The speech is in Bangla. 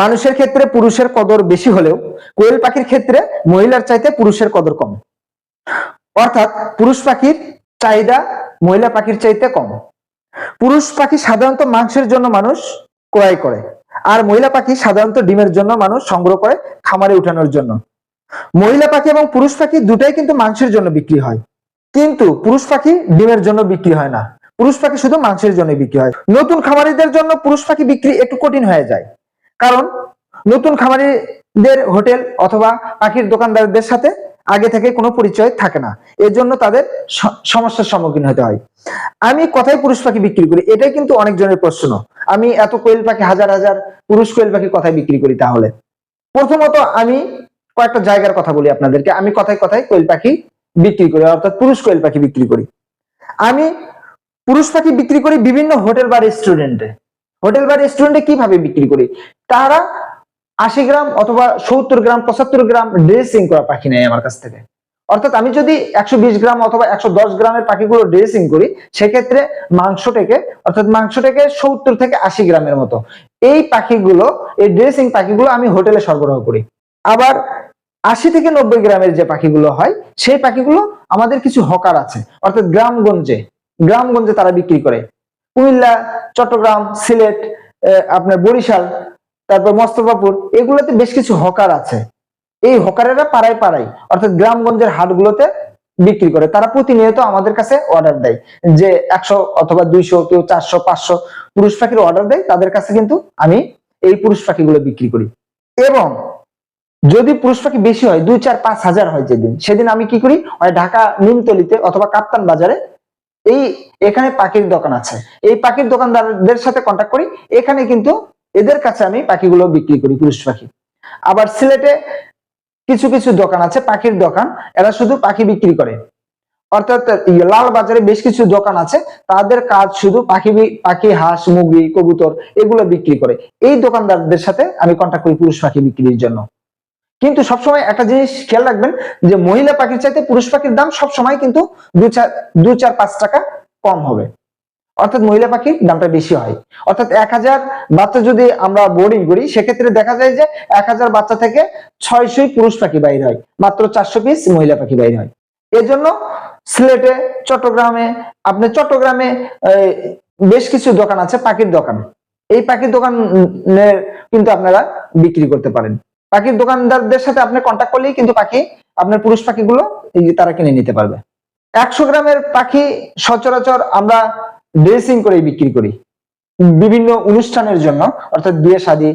মানুষের ক্ষেত্রে পুরুষের কদর বেশি হলেও কোয়েল পাখির ক্ষেত্রে মহিলার চাইতে পুরুষের কদর কম। অর্থাৎ পুরুষ পাখির চাহিদা মহিলা পাখির চাইতে কম। পুরুষ পাখি সাধারণত মাংসের জন্য মানুষ ক্রয় করে, আর মহিলা পাখি সাধারণত ডিমের জন্য মানুষ সংগ্রহ করে খামারে উঠানোর জন্য। মহিলা পাখি এবং পুরুষ পাখি দুটাই কিন্তু মাংসের জন্য বিক্রি হয়। কিন্তু পুরুষ পাখি ডিমের জন্য বিক্রি হয় না। পুরুষ পাখি শুধু মাংসের জন্য বিক্রি হয়। নতুন খামারিদের জন্য পুরুষ পাখি বিক্রি একটু কঠিন হয়ে যায়। কারণ নতুন খামারিদের হোটেল অথবা পাখির দোকানদারদের সাথে আগে থেকে কোনো পরিচয় থাকে না। এর জন্য তাদের সমস্যার সম্মুখীন হতে হয়। আমি কথায় পুরুষ পাখি বিক্রি করি, এটাই কিন্তু অনেকজনের প্রশ্ন। আমি এত কোয়েল পাখি, হাজার হাজার পুরুষ কোয়েল পাখি কথাই বিক্রি করি তাহলে। প্রথমত আমি কয়েকটা জায়গার কথা বলি আপনাদেরকে। আমি কথায় কথায় কোয়েল পাখি বিক্রি করি, অর্থাৎ পুরুষ কোয়েল পাখি বিক্রি করি। আমি পুরুষ পাখি বিক্রি করি বিভিন্ন হোটেল বা রেস্টুরেন্টে। হোটেল বা রেস্টুরেন্টে কীভাবে বিক্রি করি? তারা আশি গ্রাম অথবা সত্তর গ্রাম, পঁচাত্তর গ্রাম ড্রেসিং করা পাখি নেয় আমার কাছ থেকে। অর্থাৎ আমি যদি একশো বিশ গ্রাম অথবা একশো দশ গ্রামের পাখিগুলো ড্রেসিং করি, সেক্ষেত্রে মাংসটাকে অর্থাৎ মাংসটাকে সত্তর থেকে আশি গ্রামের মতো, এই পাখিগুলো, এই ড্রেসিং পাখিগুলো আমি হোটেলে সরবরাহ করি। আবার আশি থেকে নব্বই গ্রামের যে পাখিগুলো হয়, সেই পাখিগুলো আমাদের কিছু হকার আছে, অর্থাৎ গ্রামগঞ্জে গ্রামগঞ্জে তারা বিক্রি করে। কুমিল্লা, চট্টগ্রাম, সিলেট আপনার বরিশাল, তারপর মস্তফাপুর, এগুলোতে বেশ কিছু হকার আছে। এই হকারেরা পাড়ায় পাড়ায়, অর্থাৎ গ্রামগঞ্জের হাটগুলোতে বিক্রি করে। তারা প্রতিনিয়ত আমাদের কাছে অর্ডার দেয় যে একশো অথবা দুইশো, কেউ চারশো, পাঁচশো পুরুষ পাখির অর্ডার দেয়, তাদের কাছে কিন্তু আমি এই পুরুষ পাখিগুলো বিক্রি করি। এবং যদি পুরুষ পাখি বেশি হয়, দুই, চার, পাঁচ হাজার হয় যেদিন, সেদিন আমি কি করি? হয় ঢাকা নিমতলিতে অথবা কাপ্তান বাজারে এই এখানে পাখির দোকান আছে। এই পাখির দোকানদারদের সাথে কন্ট্যাক্ট করি। এখানে কিন্তু এদের কাছে আমি পাখিগুলো বিক্রি করি, পুরুষ পাখি। আবার সিলেটে কিছু কিছু দোকান আছে, পাখির দোকান। এরা শুধু পাখি বিক্রি করে। অর্থাৎ লাল বাজারে বেশ কিছু দোকান আছে। তাদের কাজ শুধু পাখি পাখি, হাঁস, মুরগি, কবুতর এগুলো বিক্রি করে। এই দোকানদারদের সাথে আমি কন্ট্যাক্ট করি পুরুষ পাখি বিক্রির জন্য। কিন্তু সবসময় একটা জিনিস খেয়াল রাখবেন যে মহিলা পাখির চাইতে পুরুষ পাখির দাম সবসময় কিন্তু দু চার দু চার, পাঁচ টাকা কম হবে। অর্থাৎ মহিলা পাখির দামটা বেশি হয়। অর্থাৎ এক হাজার বাচ্চা যদি আমরা বোর্ডিং করি, সেক্ষেত্রে দেখা যায় যে এক হাজার বাচ্চা থেকে ছয়শই পুরুষ পাখি বাইর হয়, মাত্র চারশো পিস মহিলা পাখি বাইর হয়। এজন্য সিলেটে, চট্টগ্রামে, আপনি চট্টগ্রামে বেশ কিছু দোকান আছে পাখির দোকান। এই পাখির দোকানের কিন্তু আপনারা বিক্রি করতে পারেন। পাখির দোকানদারদের সাথে আপনি কন্ট্যাক্ট করলেই কিন্তু পাখি আপনার পুরুষ পাখিগুলো এই তারা কিনে নিতে পারবে। একশো গ্রামের পাখি সচরাচর আমরা ড্রেসিং করে বিক্রি করি। বিভিন্ন অনুষ্ঠানের জন্য, অর্থাৎ বিয়ে, শাদী